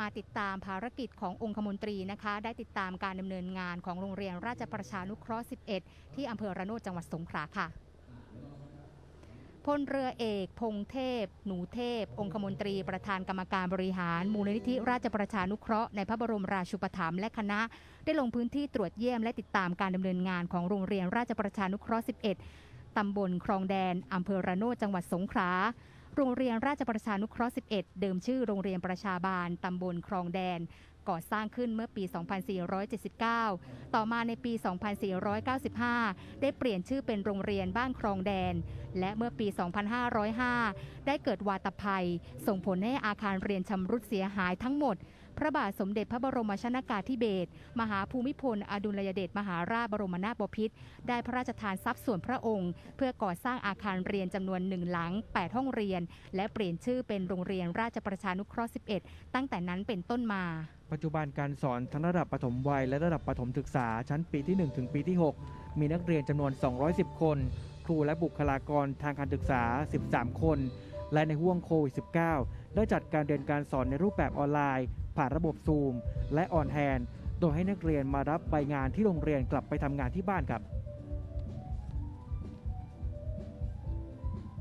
มาติดตามภารกิจขององคมนตรีนะคะ ได้ติดตามการดำเนินงานของโรงเรียนราชประชานุเคราะห์ 11 ที่อำเภอระโนดจังหวัดสงขลาค่ะพลเรือเอก พงเทพ หนูเทพ องคมนตรีประธานกรรมการบริหาร มูลนิธิราชประชานุเคราะห์ในพระบรมราชูปถัมภ์และคณะ ได้ลงพื้นที่ตรวจเยี่ยมและติดตามการดำเนินงานของโรงเรียนราชประชานุเคราะห์ 11ตำบลคลองแดนอำเภอระโนดจังหวัดสงขลา โรงเรียนราชประชานุเคราะห์ 11 เดิมชื่อโรงเรียนประชาบาลตำบลคลองแดน ก่อสร้างขึ้นเมื่อปี 2479 ต่อมาในปี 2495 ได้เปลี่ยนชื่อเป็นโรงเรียนบ้านคลองแดน และเมื่อปี 2505 ได้เกิดวาตภัย ส่งผลให้อาคารเรียนชำรุดเสียหายทั้งหมดพระบาทสมเด็จพระบรมชนากาธิเบศรมหาภูมิพล อดุลยเดชมหาราชบรมนาถบพิตรได้พระราชทานทรัพย์ส่วนพระองค์ เพื่อก่อสร้างอาคารเรียนจำนวนหนึ่งหลัง 8 ห้องเรียน และเปลี่ยนชื่อเป็นโรงเรียนราชประชานุเคราะห์ 11 ตั้งแต่นั้นเป็นต้นมา ปัจจุบันการสอนทั้งระดับปฐมวัยและระดับประถมศึกษาชั้นปีที่ 1 ถึงปีที่ 6 มีนักเรียนจำนวน 210 คน ครูและบุคลากรทางการศึกษา 13 คน และในห่วงโควิด -19 ได้จัดการเรียนการสอนในรูปแบบออนไลน์ ผ่านระบบซูม และออนแฮนโดยให้นักเรียนมารับใบงานที่โรงเรียนกลับไปทำงานที่บ้านครับ